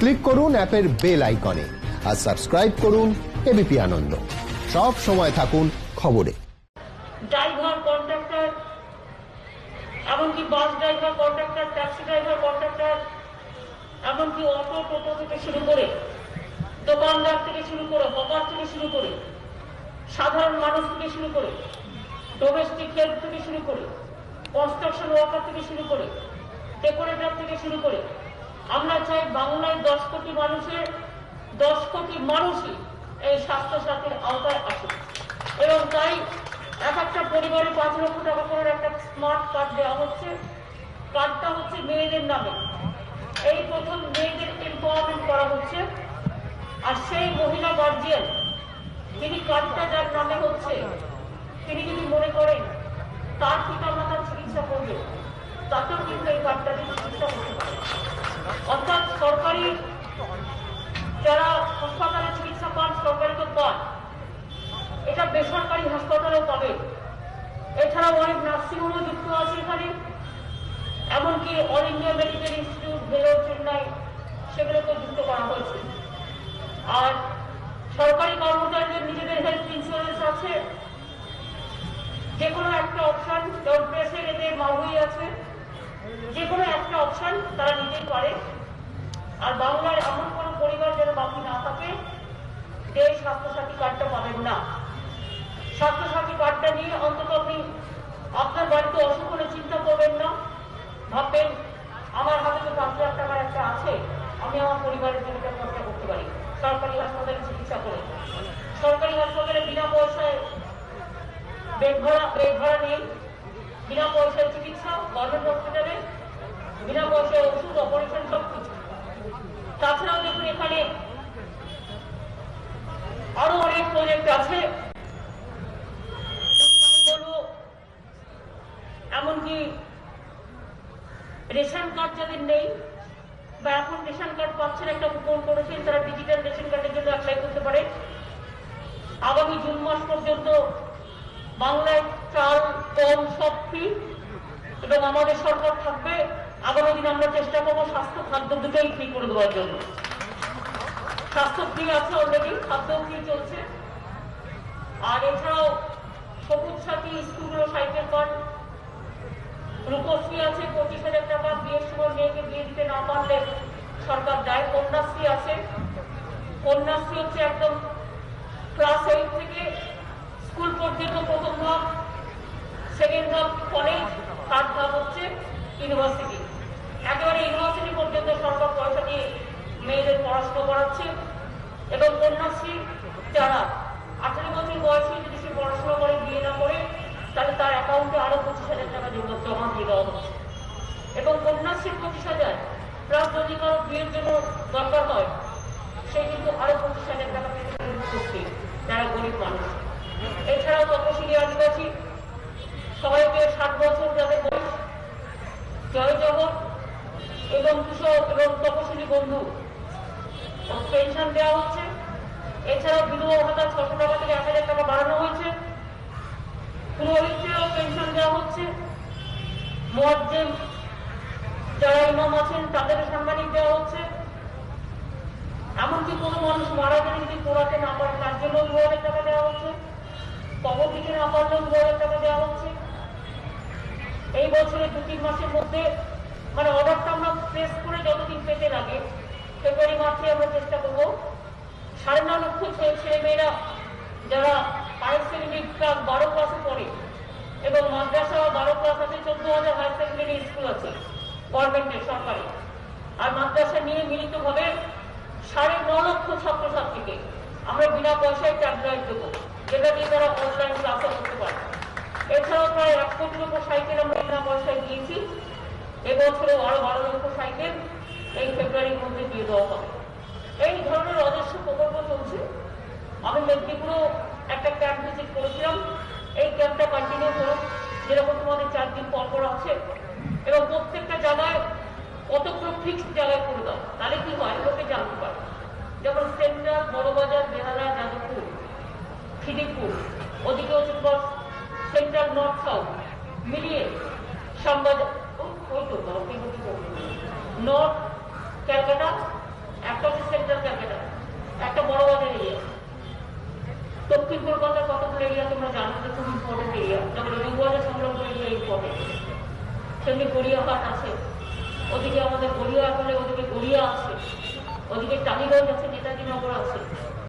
Click করুন অ্যাপের bell আইকনে আর সাবস্ক্রাইব করুন এবিপি আনন্দ। সব সময় থাকুন খবরে। ড্রাইভার কন্ট্রাক্টর এমনকি bus driver contractor taxi driver contractor এমনকি অটো টোটো থেকে শুরু করে দোকানদার থেকে শুরু করে হকার থেকে শুরু করে সাধারণ মানুষ থেকে শুরু করে ডোমেস্টিক হেল্প থেকে শুরু করে কনস্ট্রাকশন ওয়ার্কার থেকে শুরু করে ডেকোরেটর থেকে শুরু করে আমরা চাই বাংলায় দশ কোটি মানুষের, দশ কোটি মানুষই এই স্বাস্থ্য সাথীর আওতায় আসুক। এবং তাই এক একটা পরিবারে পাঁচ লক্ষ টাকা করে একটা স্মার্ট কার্ড দেওয়া হচ্ছে। কার্ডটা হচ্ছে মেয়েদের নামে। এই প্রথম মেয়েদের এম্পাওয়ারমেন্ট করা হচ্ছে। আর সেই মহিলা গার্জিয়ান যিনি কার্ডটা যার নামে হচ্ছে, তিনি যদি মনে করেন তার পিতা মাতার চিকিৎসা করবে তাতেও কিন্তু এই কার্ডটা দিয়ে চিকিৎসা করতে পারে অর্থাৎ সরকারি যারা হাসপাতালে চিকিৎসা পান সরকারি তো পান, এটা বেসরকারি হাসপাতালেও পাবে। এছাড়াও অনেক নার্সিংহোমও যুক্ত আছে এখানে। এমনকি All India Medical Institute Vellore Chennai সেগুলোকে যুক্ত করা হয়েছে। আর সরকারি কর্মচারীদের নিজেদের হেলথ ইন্স্যুরেন্স আছে। যে কোনো একটা অপশন প্রেসের এদের মাহুই আছে। যে কোনো একটা অপশন তারা নিজেই পারে আর বাংলার এমন কোনো পরিবার যেন বাকি না থাকে, যে স্বাস্থ্যসাথী কার্ডটা পাবেন না। স্বাস্থ্যসাথী কার্ডটা নিয়ে অন্তত আপনি আপনার বাড়িতে অসুখ হলে চিন্তা করবেন না। ভাববেন, আমার হাতে তো পাঁচ লাখ টাকার একটা আছে, আমি আমার পরিবারের জন্য খরচা করতে পারি। সরকারি হাসপাতালে চিকিৎসা করে। সরকারি হাসপাতালে বিনা পয়সায় বেড ভাড়া বেড ভাড়া নেই। বিনা পয়সায় চিকিৎসা, গভর্নমেন্ট হসপিটালে বিনা পয়সায় ওষুধ অপারেশন সব কিছু। তাছাড়াও দেখুন এখানে আরও অনেক প্রজেক্ট আছে। এমনকি রেশন কার্ড যাদের নেই, বা এখন রেশন কার্ড পাচ্ছেন একটা কুপন করেছেন, তারা ডিজিটাল রেশন কার্ডের জন্য অ্যাপ্লাই করতে পারে। আগামী জুন মাস পর্যন্ত বাংলায় চাল সব ফ্রি এবং আমাদের সরকার থাকবে। আগামী দিন আমরা চেষ্টা করব স্বাস্থ্য খাদ্য দুটোই ফ্রি করে দেওয়ার জন্য। স্বাস্থ্য ফ্রি আছে অলরেডি খাদ্য ফ্রি চলছে। আর এছাড়াও সবুজ সাথী, স্কুল ও সাইকেল ফান্ড রূপশ্রী আছে, পঁচিশ হাজার টাকা। বিয়ের সময় মেয়েকে বিয়ে দিতে না পারলে সরকার দেয়। কন্যাশ্রী আছে। কন্যাশ্রী হচ্ছে একদম ক্লাস এইট থেকে স্কুল পর্যন্ত প্রথম ধাপ সেকেন্ড কলেজ থার্ড ধাপ হচ্ছে ইউনিভার্সিটি একেবারে ইউনিভার্সিটি পর্যন্ত সরকার পয়সা দিয়ে মেয়েদের পড়াশোনা করাচ্ছে এবং কন্যাশ্রী যারা আঠারো বছর বয়সে যদি সে পড়াশোনা করে বিয়ে না করে তাহলে তার অ্যাকাউন্টে আরও পঁচিশ টাকা জমা দিয়ে দেওয়া হচ্ছে এবং কন্যাশ্রীর পঁচিশ হাজার প্লাস যদি কারও বিয়ের জন্য দরকার হয় সে কিন্তু আরও পঁচিশ হাজার টাকা করছে যারা গরিব মানুষ এছাড়াও তপশিলি আদিবাসী সবাইকে ষাট বছর যাদের বয়স জয় জগৎ এবং কৃষক এবং তপশিলি বন্ধু পেনশন দেওয়া হচ্ছে। এছাড়াও বিধবা ভাতা ছশো টাকা থেকে এক হাজার টাকা বাড়ানো হয়েছে। পুরোহিতদেরও পেনশন দেওয়া হচ্ছে। মোয়াজ্জেম যারা ইমাম আছেন, তাদেরও সাংবাদিক দেওয়া হচ্ছে। এমনকি কোনো মানুষ মারা গেলে যদি পোড়াতে না পারে তার জন্য দু হাজার টাকা দেওয়া হচ্ছে। কবর দিতে না পারলেও দু হাজার টাকা দেওয়া হচ্ছে। এই বছরের দু তিন মাসের মধ্যে মানে অর্ডারটা আমরা প্রেস করে যতদিন পেতে লাগে ফেব্রুয়ারি মার্চে আমরা চেষ্টা করব। সাড়ে ন লক্ষ ছেলে মেয়েরা যারা হায়ার সেকেন্ডারি ক্লাস বারো ক্লাসে পড়ে এবং মাদ্রাসা বারো ক্লাস আছে, চোদ্দ হাজার হায়ার সেকেন্ডারি স্কুল আছে গভর্নমেন্টের সরকারি। আর মাদ্রাসা নিয়ে মিলিতভাবে সাড়ে ন লক্ষ ছাত্রছাত্রীকে আমরা বিনা পয়সায় ট্যাবলেট দেবো, যেটা দিয়ে তারা অনলাইন ক্লাসও করতে পারে এছাড়াও প্রায় এক কোটির উপর সাইকেল আমরা বিনা পয়সায় দিয়েছি। এবছরেও আরও বারো লক্ষ সাইকেল এই ফেব্রুয়ারির মধ্যে দিয়ে দেওয়া হবে। এই ধরনের অজস্র প্রকল্প চলছে। আমি মেদিনীপুরও একটা ক্যাম্প ভিজিট করেছিলাম। এই ক্যাম্পটা কন্টিনিউ করুন। যেরকম তোমাদের চার দিন পর পর আছে। এবং প্রত্যেকটা জায়গায় কতগুলো ফিক্সড জায়গায় করে দাও। তাহলে কি হয়? লোকে জানতে পারে। যেমন সেন্ট্রাল বড়বাজার, বেহালা, যাদবপুর, খিদিরপুর। ওদিকে হচ্ছে সেন্ট্রাল নর্থ সাউথ মিলিয়ে সংবাদ নর্থ ক্যালকাটা, একটা হচ্ছে সেন্ট্রাল ক্যালকাটা, একটা বড় বাজার এরিয়া। দক্ষিণ কলকাতার কতগুলো এরিয়া তোমরা জানো? যে খুব ইম্পর্টেন্ট এরিয়া। যেমন রবিবাজার সংগ্রাম এরিয়া ইম্পর্টেন্ট সেমনি গড়িয়াহাট আছে। ওদিকে আমাদের গড়িয়া হলে ওদিকে গড়িয়া আছে। ওদিকে টালিগঞ্জ আছে, নেতাজি নগর আছে।